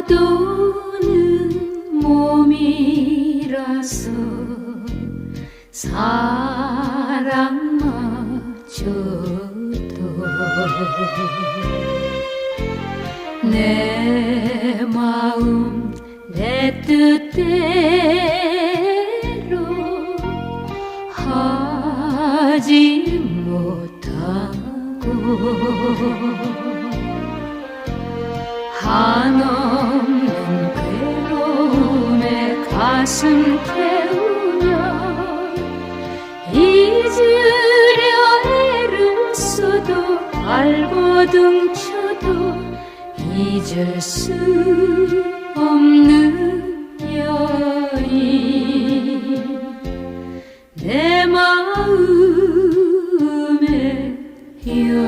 떠도는 몸이라서 사랑마저도 내 마음 내 뜻대로 하지 못하고 한없는 괴로움에 가슴 태우며 잊으려 애를 써도 발버둥 쳐도 잊을 수 없는 여인 내 마음의 여